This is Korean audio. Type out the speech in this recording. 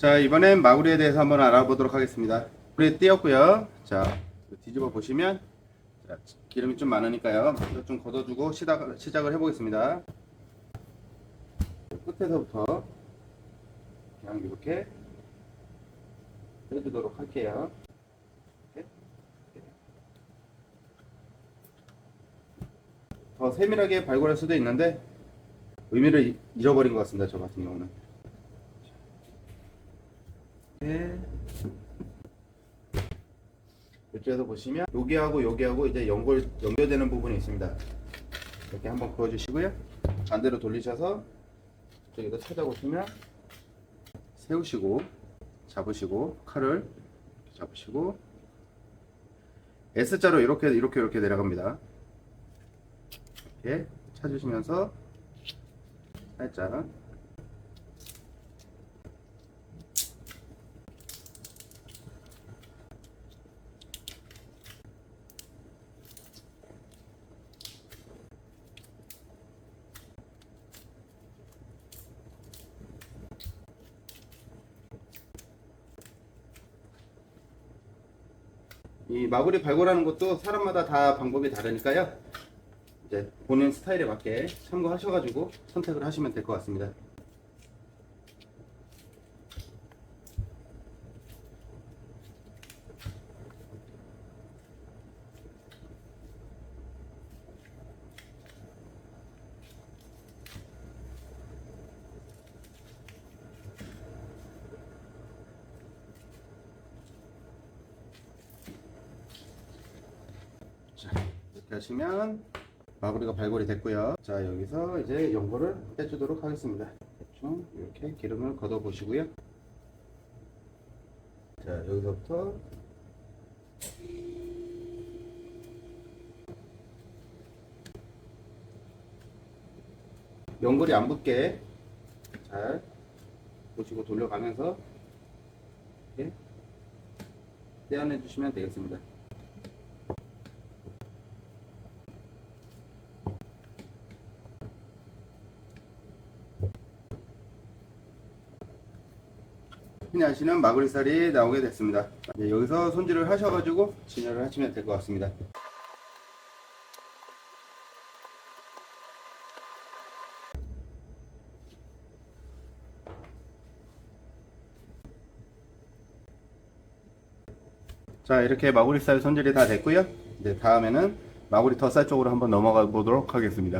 자 이번엔 마구리에 대해서 한번 알아보도록 하겠습니다. 불에 띄었고요. 자 뒤집어 보시면 자, 기름이 좀 많으니까요. 먼저 좀 걷어주고 시작, 시작을 해보겠습니다. 끝에서부터 그냥 이렇게 해주도록 할게요. 더 세밀하게 발굴할 수도 있는데 의미를 이- 잃어버린 것 같습니다 저 같은 경우는 네. 이쪽에서 보시면 여기하고 여기하고 이제 연결 연결되는 부분이 있습니다. 이렇게 한번 그어주시고요. 반대로 돌리셔서 저기다 찾아보시면 세우시고 잡으시고 칼을 잡으시고 S자로 이렇게 이렇게 이렇게 내려갑니다. 이렇게 찾으시면서 살짝 이 마구리 발굴하는 것도 사람마다 다 방법이 다르니까요. 이제 본인 스타일에 맞게 참고하셔가지고 선택을 하시면 될 것 같습니다. 자, 이렇게 하시면 마구리가 발굴이 됐고요. 자, 여기서 이제 연고를 빼주도록 하겠습니다. 대충 이렇게 기름을 걷어 보시고요. 자, 여기서부터 연골이 안 붙게 잘 보시고 돌려가면서 이렇게 떼어내 주시면 되겠습니다. 흔히 아시는 마구리살이 나오게 됐습니다. 네, 여기서 손질을 하셔가지고 진열을 하시면 될 것 같습니다. 자 이렇게 마구리살 손질이 다 됐고요. 이제 다음에는 마구리 덧살 쪽으로 한번 넘어가 보도록 하겠습니다.